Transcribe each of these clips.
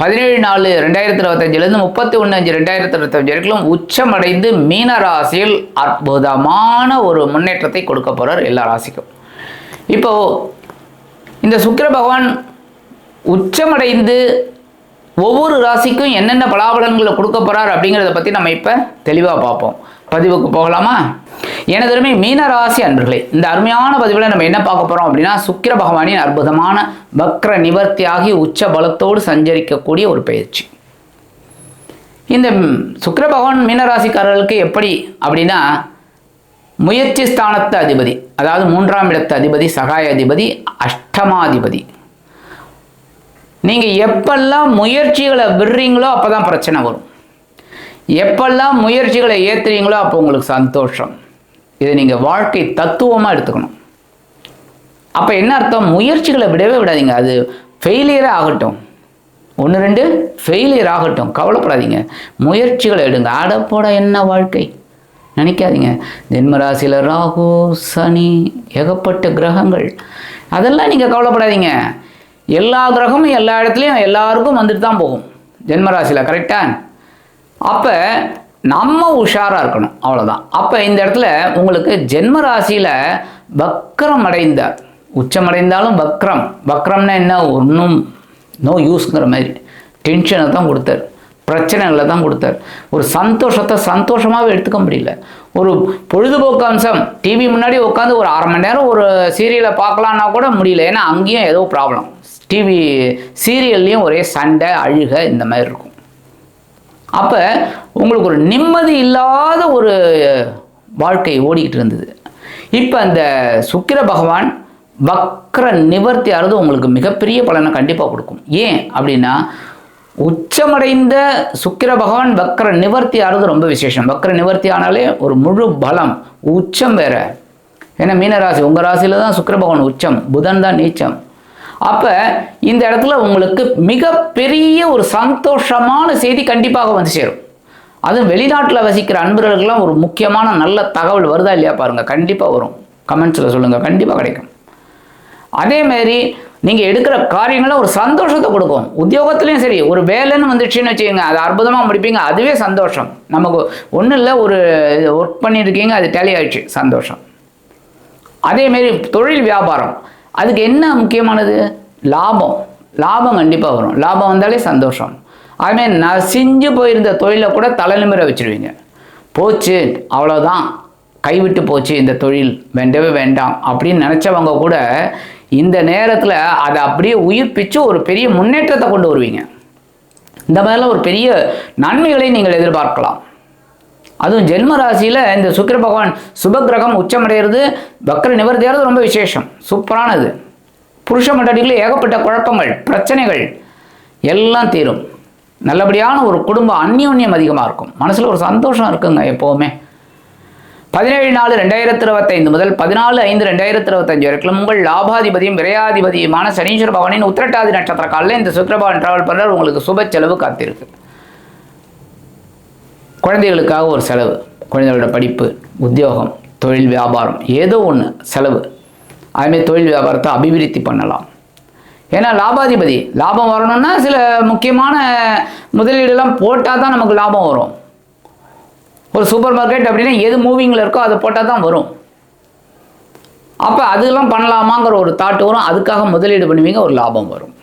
பதினேழு நாலு ரெண்டாயிரத்தி இருபத்தஞ்சிலேருந்து முப்பத்தி ஒன்று அஞ்சு ரெண்டாயிரத்தி இருபத்தஞ்சு வரைக்கும் உச்சமடைந்து மீன ராசியில் அற்புதமான ஒரு முன்னேற்றத்தை கொடுக்க போகிறார் எல்லா ராசிக்கும். இப்போது இந்த சுக்கிர பகவான் உச்சமடைந்து ஒவ்வொரு ராசிக்கும் என்னென்ன பலாபலன்களை கொடுக்க போகிறார் அப்படிங்கிறத பற்றி நம்ம இப்போ தெளிவாக பார்ப்போம். பதிவுக்கு போகலாமா? எனதருமை மீன மீனராசி அன்பர்களே இந்த அருமையான பதிவில் நம்ம என்ன பார்க்க போகிறோம் அப்படின்னா சுக்கிர பகவானின் அற்புதமான வக்ர நிவர்த்தியாகி உச்ச பலத்தோடு சஞ்சரிக்கக்கூடிய ஒரு பயிற்சி. இந்த சுக்கிர பகவான் மீனராசிக்காரர்களுக்கு எப்படி அப்படின்னா முயற்சி ஸ்தானத்து அதிபதி அதாவது மூன்றாம் இடத்து அதிபதி சகாய அதிபதி அஷ்டமாதிபதி. நீங்கள் எப்பெல்லாம் முயற்சிகளை விடுறீங்களோ அப்போ தான் பிரச்சனை வரும். எப்பெல்லாம் முயற்சிகளை ஏற்றுறீங்களோ அப்போ உங்களுக்கு சந்தோஷம். இதை நீங்கள் வாழ்க்கை தத்துவமாக எடுத்துக்கணும். அப்போ என்ன அர்த்தம்? முயற்சிகளை விடவே விடாதீங்க. அது ஃபெயிலியரே ஆகட்டும். ஒன்று ரெண்டு ஃபெயிலியர் ஆகட்டும். கவலைப்படாதீங்க. முயற்சிகளை எடுங்க. அடப்போட என்ன வாழ்க்கை? நினைக்காதீங்க. ஜென்மராசியில் ராகு சனி ஏகப்பட்ட கிரகங்கள். அதெல்லாம் நீங்கள் கவலைப்படாதீங்க. எல்லா கிரகமும் எல்லா இடத்துலையும் எல்லாருக்கும் வந்துட்டு தான் போகும். ஜென்மராசியில் கரெக்டாக அப்போ நம்ம உஷாராக இருக்கணும். அவ்வளோதான் அப்போ இந்த இடத்துல உங்களுக்கு ஜென்ம ராசியில் வக்ரம் அடைந்தார் உச்சமடைந்தாலும் வக்ரம். வக்ரம்னா என்ன? ஒன்றும் நோ யூஸ்ங்கிற மாதிரி. டென்ஷனை தான் கொடுத்தார். பிரச்சனைகளை தான் கொடுத்தார். ஒரு சந்தோஷத்தை சந்தோஷமாகவே எடுத்துக்க முடியல. ஒரு பொழுதுபோக்கு அம்சம். டிவி முன்னாடி உட்காந்து ஒரு அரை மணி நேரம் ஒரு சீரியலை பார்க்கலான்னா கூட முடியல. ஏன்னா அங்கேயும் ஏதோ ப்ராப்ளம் டிவி சீரியல்லையும் ஒரே சண்டை அழுக இந்த மாதிரி இருக்கும். அப்போ உங்களுக்கு ஒரு நிம்மதி இல்லாத ஒரு வாழ்க்கை ஓடிக்கிட்டு இருந்தது. இப்போ அந்த சுக்கிர பகவான் வக்ர நிவர்த்தி ஆகிறது உங்களுக்கு மிகப்பெரிய பலனை கண்டிப்பாக கொடுக்கும். ஏன் அப்படின்னா உச்சமடைந்த சுக்கிர பகவான் வக்ர நிவர்த்தி ஆகிறது ரொம்ப விசேஷம். வக்ர நிவர்த்தி ஆனாலே ஒரு முழு பலம் உச்சம் வேற. ஏன்னா மீனராசி உங்கள் ராசியில் தான் சுக்கிர பகவான் உச்சம் புதன் தான் நீச்சம். அப்போ இந்த இடத்துல உங்களுக்கு மிகப்பெரிய ஒரு சந்தோஷமான செய்தி கண்டிப்பாக வந்து சேரும். அதுவும் வெளிநாட்டில் வசிக்கிற அன்பர்களுக்கெல்லாம் ஒரு முக்கியமான நல்ல தகவல் வருதா இல்லையா பாருங்கள் கண்டிப்பாக வரும். கமெண்ட்ஸில் சொல்லுங்கள் கண்டிப்பாக கிடைக்கும். அதேமாரி நீங்கள் எடுக்கிற காரியங்களும் ஒரு சந்தோஷத்தை கொடுக்கும். உத்தியோகத்துலேயும் சரி ஒரு வேலைன்னு வந்துச்சுன்னு வச்சுக்கோங்க. அது அற்புதமாக முடிப்பீங்க. அதுவே சந்தோஷம். நமக்கு ஒன்றும் இல்லை ஒரு ஒர்க் பண்ணியிருக்கீங்க அது டேலி ஆயிடுச்சு. சந்தோஷம். அதேமாரி தொழில் வியாபாரம். அதுக்கு என்ன முக்கியமானது? லாபம். லாபம் கண்டிப்பாக வரும். லாபம் வந்தாலே சந்தோஷம். அதுமாரி நான் செஞ்சு போயிருந்த தொழிலை கூட தலைநிமிர வச்சிருவீங்க. போச்சு அவ்வளோதான் கைவிட்டு போச்சு இந்த தொழில் வேண்டவே வேண்டாம் அப்படின்னு நினச்சவங்க கூட இந்த நேரத்தில் அதை அப்படியே உயிர்ப்பிச்சு ஒரு பெரிய முன்னேற்றத்தை கொண்டு வருவீங்க. இந்த மாதிரிலாம் ஒரு பெரிய நன்மைகளை நீங்கள் எதிர்பார்க்கலாம். அதுவும் ஜென்ம ராசியில் இந்த சுக்கிர பகவான் சுபகிரகம் உச்சமடைகிறது வக்கர நிவர்த்தியாகிறது ரொம்ப விசேஷம். சூப்பரானது. புருஷ மண்டலிகளில் ஏகப்பட்ட குழப்பங்கள் பிரச்சனைகள் எல்லாம் தீரும். நல்லபடியான ஒரு குடும்ப அந்யோன்யம் அதிகமாக இருக்கும். மனசில் ஒரு சந்தோஷம் இருக்குங்க எப்போவுமே. பதினேழு நாலு ரெண்டாயிரத்தி இருபத்தைந்து முதல் பதினாலு ஐந்து ரெண்டாயிரத்தி இருபத்தஞ்சு வரைக்கும் உங்கள் லாபாதிபதியும் விரையாதிபதியுமான சனீஸ்வர பவனின் உத்திரட்டாதி நட்சத்திர காலில் இந்த சுக்கிரபவன் டிராவல் பண்ணுற உங்களுக்கு சுப செலவு காத்திருக்கு. குழந்தைகளுக்காக ஒரு செலவு குழந்தைகளோட படிப்பு உத்தியோகம் தொழில் வியாபாரம் ஏதோ ஒன்று செலவு. அதுமாரி தொழில் வியாபாரத்தை அபிவிருத்தி பண்ணலாம். ஏன்னா லாபாதிபதி லாபம் வரணும்னா சில முக்கியமான முதலீடுலாம் போட்டால் தான் நமக்கு லாபம் வரும். ஒரு சூப்பர் மார்க்கெட் அப்படின்னா எது மூவிங்கில் இருக்கோ அதை போட்டால் தான் வரும். அப்போ அதெல்லாம் பண்ணலாமாங்கிற ஒரு தாட் வரும். அதுக்காக முதலீடு பண்ணுவீங்க ஒரு லாபம் வரும்.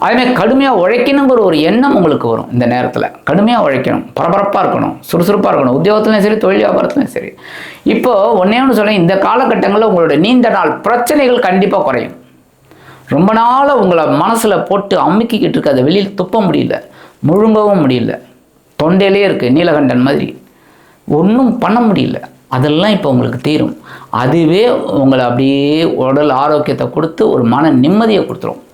அதுமாதிரி கடுமையாக உழைக்கணுங்கிற ஒரு எண்ணம் உங்களுக்கு வரும் இந்த நேரத்தில். கடுமையாக உழைக்கணும். பரபரப்பாக இருக்கணும். சுறுசுறுப்பாக இருக்கணும். உத்தியோகத்துலையும் சரி தொழில் வியாபாரத்துலையும் சரி. இப்போது ஒன்றே ஒன்று சொல்ல இந்த காலகட்டங்களில் உங்களோட நீண்ட நாள் பிரச்சனைகள் கண்டிப்பாக குறையும். ரொம்ப நாளாக உங்களை மனசில் போட்டு அமுக்கிக்கிட்டு இருக்க. அதை வெளியில் துப்ப முடியல. முழுங்கவும் முடியல. தொண்டையிலே இருக்குது நீலகண்டன் மாதிரி. ஒன்றும் பண்ண முடியல. அதெல்லாம் இப்போ உங்களுக்கு தீரும். அதுவே உங்களை அப்படியே உடல் ஆரோக்கியத்தை கொடுத்து ஒரு மன நிம்மதியை கொடுத்துரும்.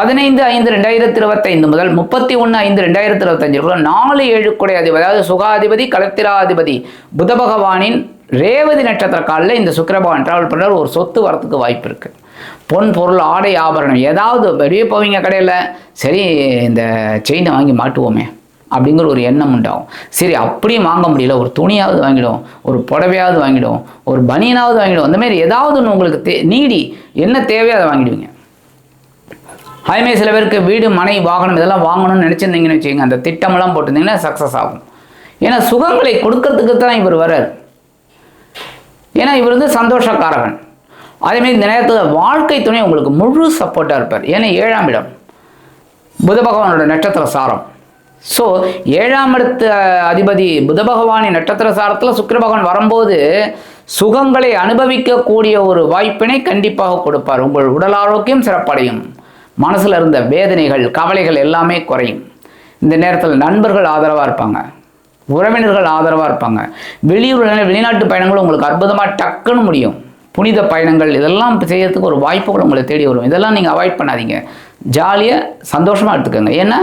பதினைந்து ஐந்து ரெண்டாயிரத்தி இருபத்தைந்து முதல் முப்பத்தி ஒன்று ஐந்து ரெண்டாயிரத்தி இருபத்தஞ்சுக்குள்ள நாலு ஏழு குடை அதிபதி அதாவது சுகாதிபதி கலத்திராதிபதி புத பகவானின் ரேவதி நட்சத்திர காலில் இந்த சுக்கிரபகவான் டிராவல் பண்ணுற ஒரு சொத்து வரத்துக்கு வாய்ப்பு இருக்குது பொன் பொருள் ஆடை ஆபரணம் ஏதாவது வெளியே போவீங்க கடையில் சரி இந்த செயினை வாங்கி மாட்டுவோமே அப்படிங்கிற ஒரு எண்ணம் உண்டாகும். சரி அப்படியும் வாங்க முடியல. ஒரு துணியாவது வாங்கிடும் ஒரு புடவையாவது வாங்கிடும் ஒரு பனியனாவது வாங்கிடும். அந்த மாதிரி ஏதாவது ஒன்று உங்களுக்கு தே நீடி என்ன தேவையோ அதை வாங்கிடுவீங்க. அதுமாரி சில பேருக்கு வீடு மனை வாகனம் இதெல்லாம் வாங்கணும்னு நினச்சிருந்தீங்கன்னு வச்சுக்கோங்க. அந்த திட்டமெல்லாம் போட்டிருந்தீங்கன்னா சக்ஸஸ் ஆகும். ஏன்னா சுகங்களை கொடுக்கறதுக்கு தான் இவர் வர்றார். ஏன்னா இவர் வந்து சந்தோஷக்காரகன். அதேமாரி இந்த நேரத்தில் வாழ்க்கை துணை உங்களுக்கு முழு சப்போர்ட்டாக இருப்பார். ஏன்னா ஏழாம் இடம். புத பகவானோட நட்சத்திர சாரம். ஸோ ஏழாம் இடத்து அதிபதி புத பகவானின் நட்சத்திர சாரத்தில் சுக்கிர பகவான் வரும்போது சுகங்களை அனுபவிக்கக்கூடிய ஒரு வாய்ப்பினை கண்டிப்பாக கொடுப்பார். உங்கள் உடல் ஆரோக்கியம் சிறப்படையும். மனசில் இருந்த வேதனைகள் கவலைகள் எல்லாமே குறையும். இந்த நேரத்தில் நண்பர்கள் ஆதரவாக இருப்பாங்க. உறவினர்கள் ஆதரவாக இருப்பாங்க. வெளியூர் வெளிநாட்டு பயணங்கள் உங்களுக்கு அற்புதமாக டக்குன்னு முடியும். புனித பயணங்கள் இதெல்லாம் செய்யறதுக்கு ஒரு வாய்ப்புகள் உங்களை தேடி வரும். இதெல்லாம் நீங்கள் அவாய்ட் பண்ணாதீங்க. ஜாலியாக சந்தோஷமாக எடுத்துக்கோங்க. ஏன்னா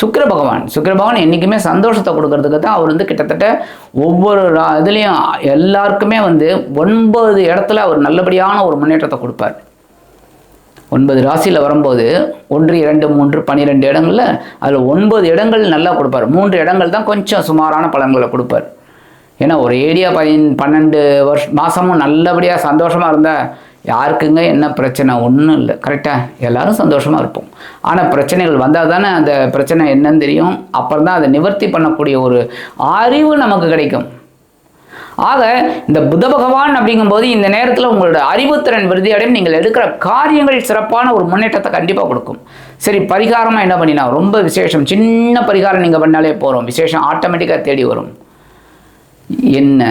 சுக்கர பகவான் சுக்கர பகவான் என்றைக்குமே சந்தோஷத்தை கொடுக்கறதுக்கு தான் அவர் வந்து கிட்டத்தட்ட ஒவ்வொரு இதுலேயும் எல்லாருக்குமே வந்து ஒன்பது இடத்துல அவர் நல்லபடியான ஒரு முன்னேற்றத்தை கொடுப்பார். ஒன்பது ராசியில் வரும்போது ஒன்று இரண்டு மூன்று பன்னிரெண்டு இடங்களில் அதில் ஒன்பது இடங்கள் நல்லா கொடுப்பார். மூன்று இடங்கள் தான் கொஞ்சம் சுமாரான பலன்களை கொடுப்பார். ஏன்னா ஒரு ஏரியா பதின் பன்னெண்டு வருஷம் மாதமும் நல்லபடியாக சந்தோஷமாக இருந்தால் யாருக்குங்க என்ன பிரச்சனை? ஒன்றும் இல்லை. கரெக்டாக எல்லோரும் சந்தோஷமாக இருப்போம். ஆனால் பிரச்சனைகள் வந்தால் தானே அந்த பிரச்சனை என்னன்னு தெரியும். அப்புறம் தான் அதை நிவர்த்தி பண்ணக்கூடிய ஒரு அறிவு நமக்கு கிடைக்கும். ஆக இந்த புத பகவான் அப்படிங்கும்போது இந்த நேரத்தில் உங்களோட அறிவுத்திறன் விருதியடையும் நீங்கள் எடுக்கிற காரியங்கள் சிறப்பான ஒரு முன்னேற்றத்தை கண்டிப்பாக கொடுக்கும். சரி பரிகாரமாக என்ன பண்ணினா ரொம்ப விசேஷம் சின்ன பரிகாரம் நீங்கள் பண்ணாலே போகிறோம் விசேஷம் ஆட்டோமேட்டிக்காக தேடி வரும். என்ன?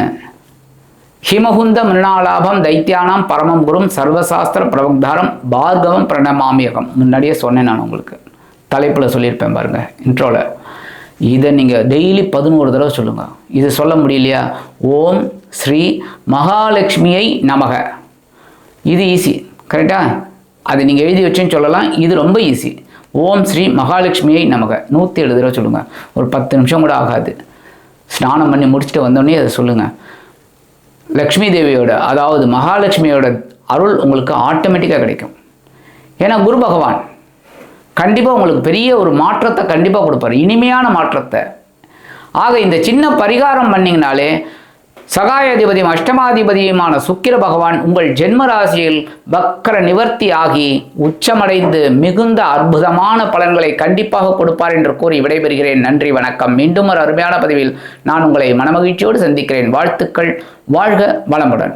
ஹிமகுந்த மிருணாலாபம் தைத்தியானாம் பரமம் குரும் சர்வசாஸ்திர பிரபக்தாரம் பார்கவம் பிரணமாமியகம். முன்னாடியே சொன்னேன் நான் உங்களுக்கு. தலைப்பில் சொல்லியிருப்பேன் பாருங்க இன்ட்ரோவில் இதை நீங்கள் டெய்லி பதினோரு தடவை சொல்லுங்கள் இது சொல்ல முடியலையா? ஓம் ஸ்ரீ மகாலட்சுமியை நமக. இது ஈஸி கரெக்டாக அதை நீங்கள் எழுதி வச்சுன்னு சொல்லலாம். இது ரொம்ப ஈஸி ஓம் ஸ்ரீ மகாலட்சுமியை நமக. நூற்றி ஏழு தடவை சொல்லுங்கள் ஒரு பத்து நிமிஷம் கூட ஆகாது. ஸ்நானம் பண்ணி முடிச்சுட்டு வந்தோடனே அதை சொல்லுங்கள் லக்ஷ்மி தேவியோட அதாவது மகாலட்சுமியோட அருள் உங்களுக்கு ஆட்டோமேட்டிக்காக கிடைக்கும். ஏன்னா குரு பகவான் கண்டிப்பாக உங்களுக்கு பெரிய ஒரு மாற்றத்தை கண்டிப்பாக கொடுப்பார். இனிமையான மாற்றத்தை. ஆக இந்த சின்ன பரிகாரம் பண்ணிங்கனாலே சகாயாதிபதியும் அஷ்டமாதிபதியுமான சுக்கிர பகவான் உங்கள் ஜென்ம ராசியில் வக்கர நிவர்த்தி ஆகி உச்சமடைந்து மிகுந்த அற்புதமான பலன்களை கண்டிப்பாக கொடுப்பார் என்று கூறி விடைபெறுகிறேன். நன்றி வணக்கம். மீண்டும் ஒரு அருமையான பதிவில் நான் உங்களை மனமகிழ்ச்சியோடு சந்திக்கிறேன். வாழ்த்துக்கள். வாழ்க வளமுடன்.